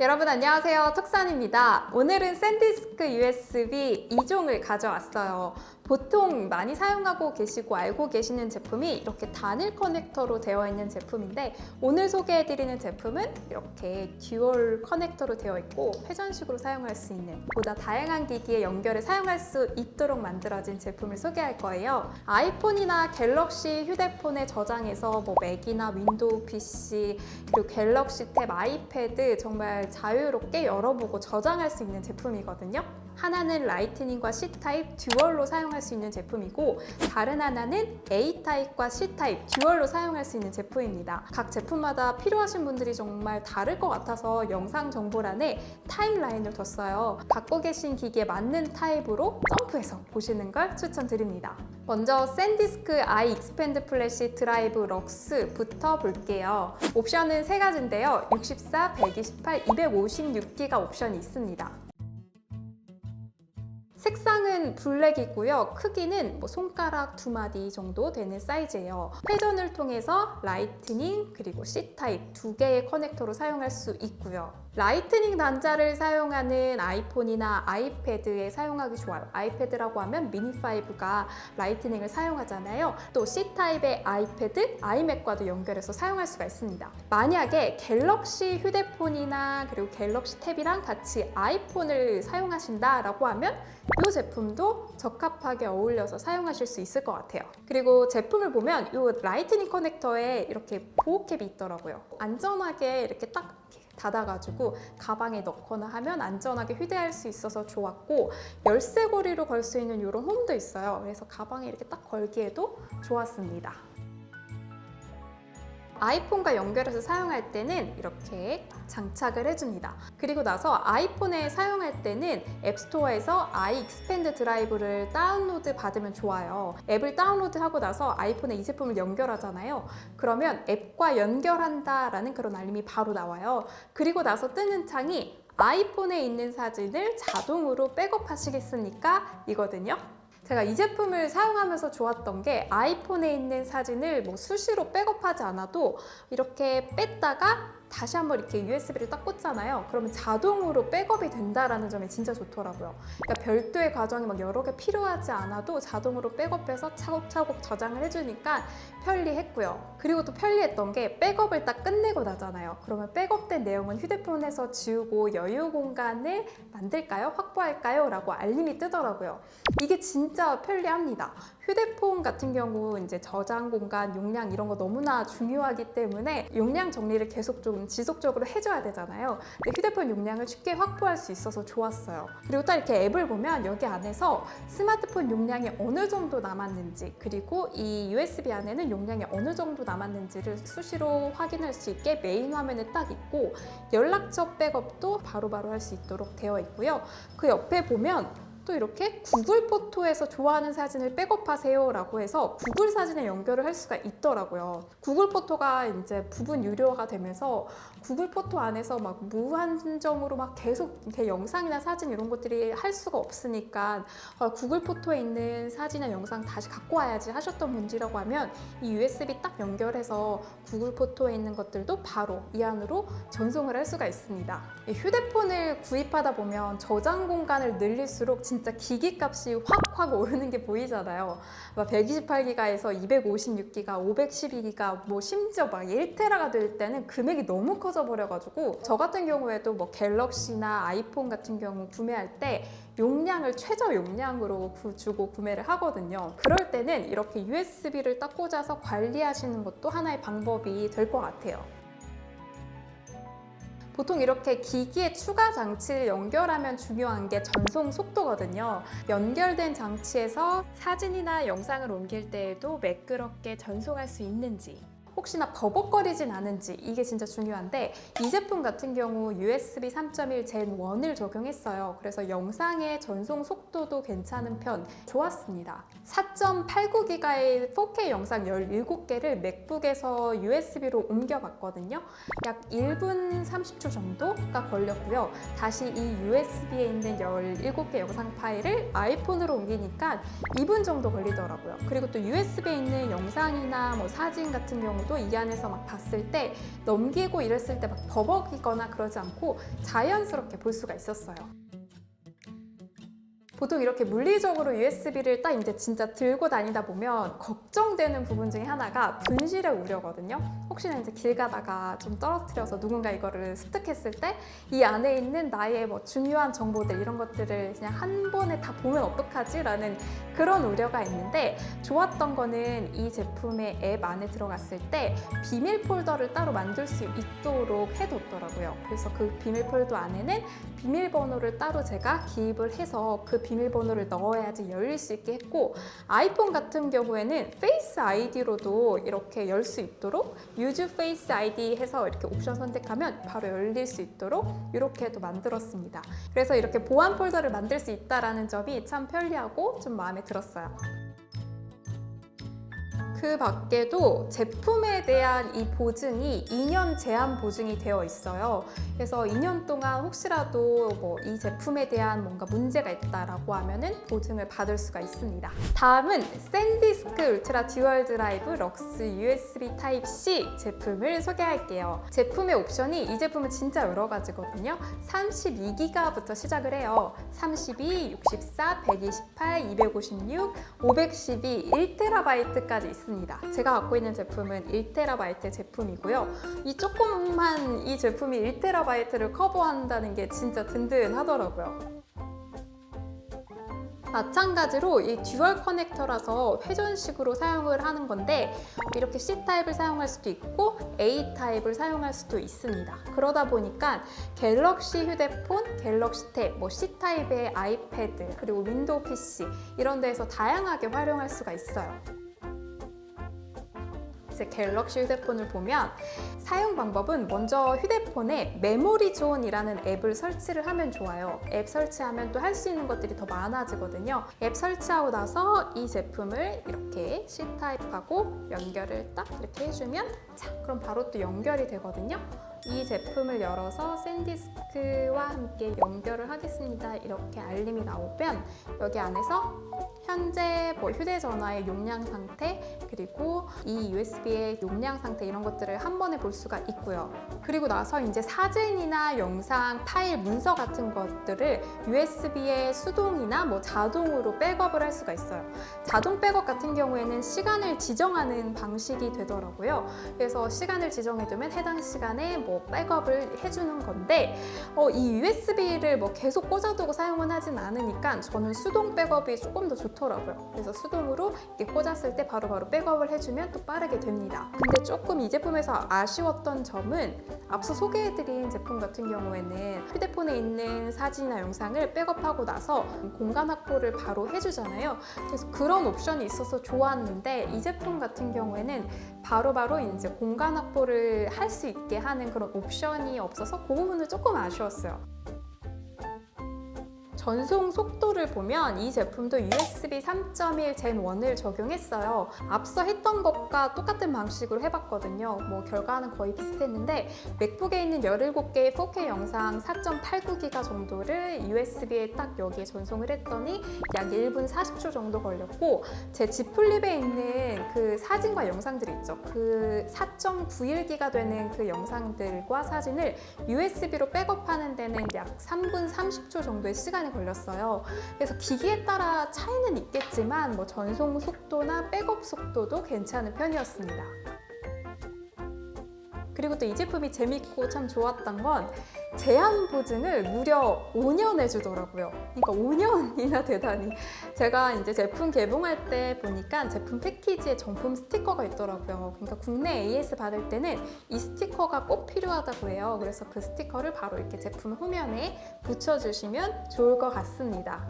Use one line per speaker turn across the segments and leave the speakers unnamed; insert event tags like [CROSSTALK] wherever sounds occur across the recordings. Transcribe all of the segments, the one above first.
여러분 안녕하세요. 톡산입니다. 오늘은 샌디스크 USB 2종을 가져왔어요. 보통 많이 사용하고 계시고 알고 계시는 제품이 이렇게 단일 커넥터로 되어 있는 제품인데 오늘 소개해드리는 제품은 이렇게 듀얼 커넥터로 되어 있고 회전식으로 사용할 수 있는 보다 다양한 기기에 연결해 사용할 수 있도록 만들어진 제품을 소개할 거예요. 아이폰이나 갤럭시 휴대폰에 저장해서 뭐 맥이나 윈도우 PC 그리고 갤럭시 탭, 아이패드 정말 자유롭게 열어보고 저장할 수 있는 제품이거든요. 하나는 라이트닝과 C타입 듀얼로 사용할 수 있는 제품이고 다른 하나는 A타입과 C타입 듀얼로 사용할 수 있는 제품입니다. 각 제품마다 필요하신 분들이 정말 다를 것 같아서 영상 정보란에 타임라인을 뒀어요. 갖고 계신 기기에 맞는 타입으로 점프해서 보시는 걸 추천드립니다. 먼저 샌디스크 i 익스펜드 플래시 드라이브 럭스부터 볼게요. 옵션은 세 가지인데요. 64, 128, 256기가 옵션이 있습니다. 색상은 블랙이고요. 크기는 뭐 손가락 두 마디 정도 되는 사이즈예요. 회전을 통해서 라이트닝 그리고 C타입 두 개의 커넥터로 사용할 수 있고요. 라이트닝 단자를 사용하는 아이폰이나 아이패드에 사용하기 좋아요. 아이패드라고 하면 미니5가 라이트닝을 사용하잖아요. 또 C타입의 아이패드, 아이맥과도 연결해서 사용할 수가 있습니다. 만약에 갤럭시 휴대폰이나 그리고 갤럭시 탭이랑 같이 아이폰을 사용하신다라고 하면 이 제품도 적합하게 어울려서 사용하실 수 있을 것 같아요. 그리고 제품을 보면 이 라이트닝 커넥터에 이렇게 보호캡이 있더라고요. 안전하게 이렇게 딱 닫아가지고 가방에 넣거나 하면 안전하게 휴대할 수 있어서 좋았고 열쇠고리로 걸 수 있는 이런 홈도 있어요. 그래서 가방에 이렇게 딱 걸기에도 좋았습니다. 아이폰과 연결해서 사용할 때는 이렇게 장착을 해줍니다. 그리고 나서 아이폰에 사용할 때는 앱스토어에서 i 익스펜드 드라이브를 다운로드 받으면 좋아요. 앱을 다운로드하고 나서 아이폰에 이 제품을 연결하잖아요. 그러면 앱과 연결한다라는 그런 알림이 바로 나와요. 그리고 나서 뜨는 창이 아이폰에 있는 사진을 자동으로 백업하시겠습니까? 이거든요. 제가 이 제품을 사용하면서 좋았던 게 아이폰에 있는 사진을 뭐 수시로 백업하지 않아도 이렇게 뺐다가 다시 한번 이렇게 USB를 딱 꽂잖아요. 그러면 자동으로 백업이 된다라는 점이 진짜 좋더라고요. 그러니까 별도의 과정이 막 여러 개 필요하지 않아도 자동으로 백업해서 차곡차곡 저장을 해주니까 편리했고요. 그리고 또 편리했던 게 백업을 딱 끝내고 나잖아요. 그러면 백업된 내용은 휴대폰에서 지우고 여유 공간을 만들까요? 확보할까요? 라고 알림이 뜨더라고요. 이게 진짜 편리합니다. 휴대폰 같은 경우 이제 저장 공간, 용량 이런 거 너무나 중요하기 때문에 용량 정리를 계속 좀 지속적으로 해줘야 되잖아요. 근데 휴대폰 용량을 쉽게 확보할 수 있어서 좋았어요. 그리고 딱 이렇게 앱을 보면 여기 안에서 스마트폰 용량이 어느 정도 남았는지 그리고 이 USB 안에는 용량이 어느 정도 남았는지를 수시로 확인할 수 있게 메인 화면에 딱 있고 연락처 백업도 바로바로 할 수 있도록 되어 있고요. 그 옆에 보면 또 이렇게 구글 포토에서 좋아하는 사진을 백업하세요 라고 해서 구글 사진에 연결을 할 수가 있더라고요. 구글 포토가 이제 부분 유료화가 되면서 구글 포토 안에서 막 무한정으로 막 계속 이렇게 영상이나 사진 이런 것들이 할 수가 없으니까 어, 구글 포토에 있는 사진이나 영상 다시 갖고 와야지 하셨던 분들이라고 하면 이 USB 딱 연결해서 구글 포토에 있는 것들도 바로 이 안으로 전송을 할 수가 있습니다. 이 휴대폰을 구입하다 보면 저장 공간을 늘릴수록 진짜 기기 값이 확확 오르는 게 보이잖아요. 128기가에서 256기가, 512기가, 뭐 심지어 막 1테라가 될 때는 금액이 너무 커져 버려가지고 저 같은 경우에도 뭐 갤럭시나 아이폰 같은 경우 구매할 때 용량을 최저 용량으로 구- 주고 구매를 하거든요. 그럴 때는 이렇게 USB를 딱 꽂아서 관리하시는 것도 하나의 방법이 될 것 같아요. 보통 이렇게 기기에 추가 장치를 연결하면 중요한 게 전송 속도거든요. 연결된 장치에서 사진이나 영상을 옮길 때에도 매끄럽게 전송할 수 있는지 혹시나 버벅거리진 않은지 이게 진짜 중요한데 이 제품 같은 경우 USB 3.1 Gen 1을 적용했어요. 그래서 영상의 전송 속도도 괜찮은 편 좋았습니다. 4.89기가의 4K 영상 17개를 맥북에서 USB로 옮겨봤거든요. 약 1분 30초 정도가 걸렸고요. 다시 이 USB에 있는 17개 영상 파일을 아이폰으로 옮기니까 2분 정도 걸리더라고요. 그리고 또 USB에 있는 영상이나 뭐 사진 같은 경우 도 때도 이 안에서 막 봤을 때 넘기고 이랬을 때 막 버벅이거나 그러지 않고 자연스럽게 볼 수가 있었어요. 보통 이렇게 물리적으로 USB를 딱 이제 진짜 들고 다니다 보면 걱정되는 부분 중에 하나가 분실의 우려거든요. 혹시나 이제 길 가다가 좀 떨어뜨려서 누군가 이거를 습득했을 때 이 안에 있는 나의 뭐 중요한 정보들 이런 것들을 그냥 한 번에 다 보면 어떡하지라는 그런 우려가 있는데 좋았던 거는 이 제품의 앱 안에 들어갔을 때 비밀 폴더를 따로 만들 수 있도록 해뒀더라고요. 그래서 그 비밀 폴더 안에는 비밀번호를 따로 제가 기입을 해서 그 비밀번호를 넣어야지 열릴 수 있게 했고 아이폰 같은 경우에는 페이스 아이디로도 이렇게 열 수 있도록 유즈 페이스 아이디 해서 이렇게 옵션 선택하면 바로 열릴 수 있도록 이렇게도 만들었습니다. 그래서 이렇게 보안 폴더를 만들 수 있다라는 점이 참 편리하고 좀 마음에 들었어요. 그 밖에도 제품에 대한 이 보증이 2년 제한 보증이 되어 있어요. 그래서 2년 동안 혹시라도 뭐 이 제품에 대한 뭔가 문제가 있다라고 하면은 보증을 받을 수가 있습니다. 다음은 샌디스크 울트라 듀얼 드라이브 럭스 USB 타입 C 제품을 소개할게요. 제품의 옵션이 이 제품은 진짜 여러 가지거든요. 32기가부터 시작을 해요. 32, 64, 128, 256, 512, 1TB까지 있습니다. 제가 갖고 있는 제품은 1TB 제품이고요. 이 조그만 이 제품이 1TB를 커버한다는 게 진짜 든든하더라고요. 마찬가지로 이 듀얼 커넥터라서 회전식으로 사용을 하는 건데 이렇게 C 타입을 사용할 수도 있고 A 타입을 사용할 수도 있습니다. 그러다 보니까 갤럭시 휴대폰, 갤럭시 탭, 뭐 C 타입의 아이패드 그리고 윈도우 PC 이런 데에서 다양하게 활용할 수가 있어요. 갤럭시 휴대폰을 보면 사용 방법은 먼저 휴대폰에 메모리 존이라는 앱을 설치를 하면 좋아요. 앱 설치하면 또 할 수 있는 것들이 더 많아지거든요. 앱 설치하고 나서 이 제품을 이렇게 C 타입하고 연결을 딱 이렇게 해주면 자, 그럼 바로 또 연결이 되거든요. 이 제품을 열어서 샌디스크와 함께 연결을 하겠습니다. 이렇게 알림이 나오면 여기 안에서 현재 뭐 휴대전화의 용량 상태 그리고 이 USB의 용량 상태 이런 것들을 한 번에 볼 수가 있고요. 그리고 나서 이제 사진이나 영상, 파일, 문서 같은 것들을 USB에 수동이나 뭐 자동으로 백업을 할 수가 있어요. 자동 백업 같은 경우에는 시간을 지정하는 방식이 되더라고요. 그래서 시간을 지정해두면 해당 시간에 뭐 백업을 해주는 건데 어, 이 USB를 뭐 계속 꽂아두고 사용은 하진 않으니까 저는 수동 백업이 조금 더 좋더라고요. 그래서 수동으로 이렇게 꽂았을 때 바로 바로 백업을 해주면 또 빠르게 됩니다. 근데 조금 이 제품에서 아쉬웠던 점은 앞서 소개해드린 제품 같은 경우에는 휴대폰에 있는 사진이나 영상을 백업하고 나서 공간 확보를 바로 해주잖아요. 그래서 그런 옵션이 있어서 좋았는데 이 제품 같은 경우에는 바로바로 이제 공간 확보를 할 수 있게 하는 그런 옵션이 없어서 그 부분은 조금 아쉬웠어요. 전송 속도를 보면 이 제품도 USB 3.1 Gen 1을 적용했어요. 앞서 했던 것과 똑같은 방식으로 해봤거든요. 뭐 결과는 거의 비슷했는데 맥북에 있는 17개의 4K 영상 4.89기가 정도를 USB에 딱 여기에 전송을 했더니 약 1분 40초 정도 걸렸고 제 G 플립에 있는 그 사진과 영상들이 있죠. 그 4.91기가 되는 그 영상들과 사진을 USB로 백업하는 데는 약 3분 30초 정도의 시간 이 걸렸어요. 그래서 기기에 따라 차이는 있겠지만 뭐 전송 속도나 백업 속도도 괜찮은 편이었습니다. 그리고 또 이 제품이 재밌고 참 좋았던 건 제한 보증을 무려 5년 해주더라고요. 그러니까 5년이나 되다니. 제가 이제 제품 개봉할 때 보니까 제품 패키지에 정품 스티커가 있더라고요. 그러니까 국내 AS 받을 때는 이 스티커가 꼭 필요하다고 해요. 그래서 그 스티커를 바로 이렇게 제품 후면에 붙여주시면 좋을 것 같습니다.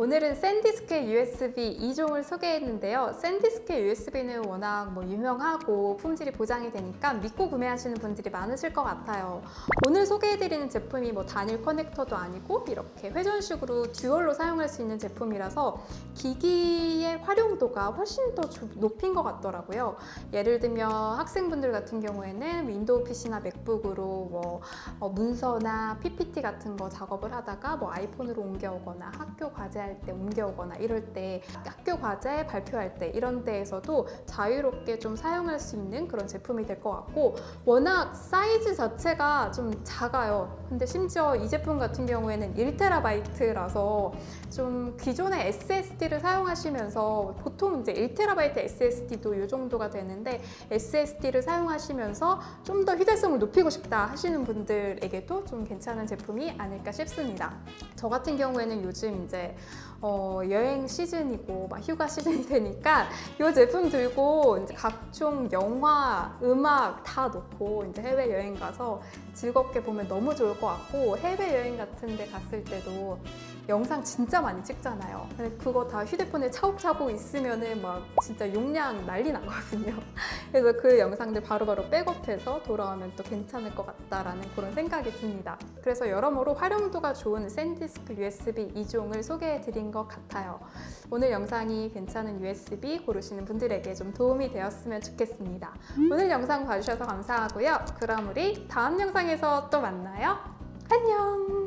오늘은 샌디스크의 USB 2종을 소개했는데요. 샌디스크의 USB는 워낙 뭐 유명하고 품질이 보장이 되니까 믿고 구매하시는 분들이 많으실 것 같아요. 오늘 소개해드리는 제품이 뭐 단일 커넥터도 아니고 이렇게 회전식으로 듀얼로 사용할 수 있는 제품이라서 기기의 활용도가 훨씬 더 주- 높인 것 같더라고요. 예를 들면 학생분들 같은 경우에는 윈도우 PC나 맥북으로 뭐 어, 문서나 PPT 같은 거 작업을 하다가 뭐 아이폰으로 옮겨오거나 학교 과제 할 정리할 때 옮겨오거나 이럴 때 학교 과제 발표할 때 이런 데에서도 자유롭게 좀 사용할 수 있는 그런 제품이 될 것 같고 워낙 사이즈 자체가 좀 작아요. 근데 심지어 이 제품 같은 경우에는 1테라바이트라서 좀 기존의 SSD를 사용하시면서 보통 이제 1테라바이트 SSD도 이 정도가 되는데 SSD를 사용하시면서 좀 더 휴대성을 높이고 싶다 하시는 분들에게도 좀 괜찮은 제품이 아닐까 싶습니다. 저 같은 경우에는 요즘 이제 어, 여행 시즌이고 막 휴가 시즌이 되니까 이 제품 들고 이제 각종 영화, 음악 다 놓고 이제 해외 여행 가서 즐겁게 보면 너무 좋을 것 같고 해외 여행 같은 데 갔을 때도 영상 진짜 많이 찍잖아요. 근데 그거 다 휴대폰에 차곡차곡 있으면은 막 진짜 용량 난리 나거든요. [LAUGHS] 그래서 그 영상들 바로바로 백업해서 돌아오면 또 괜찮을 것 같다라는 그런 생각이 듭니다. 그래서 여러모로 활용도가 좋은 샌디스크 USB 2종을 소개해 드린 것 같아요. 오늘 영상이 괜찮은 USB 고르시는 분들에게 좀 도움이 되었으면 좋겠습니다. 오늘 영상 봐주셔서 감사하고요. 그럼 우리 다음 영상에서 또 만나요. 안녕!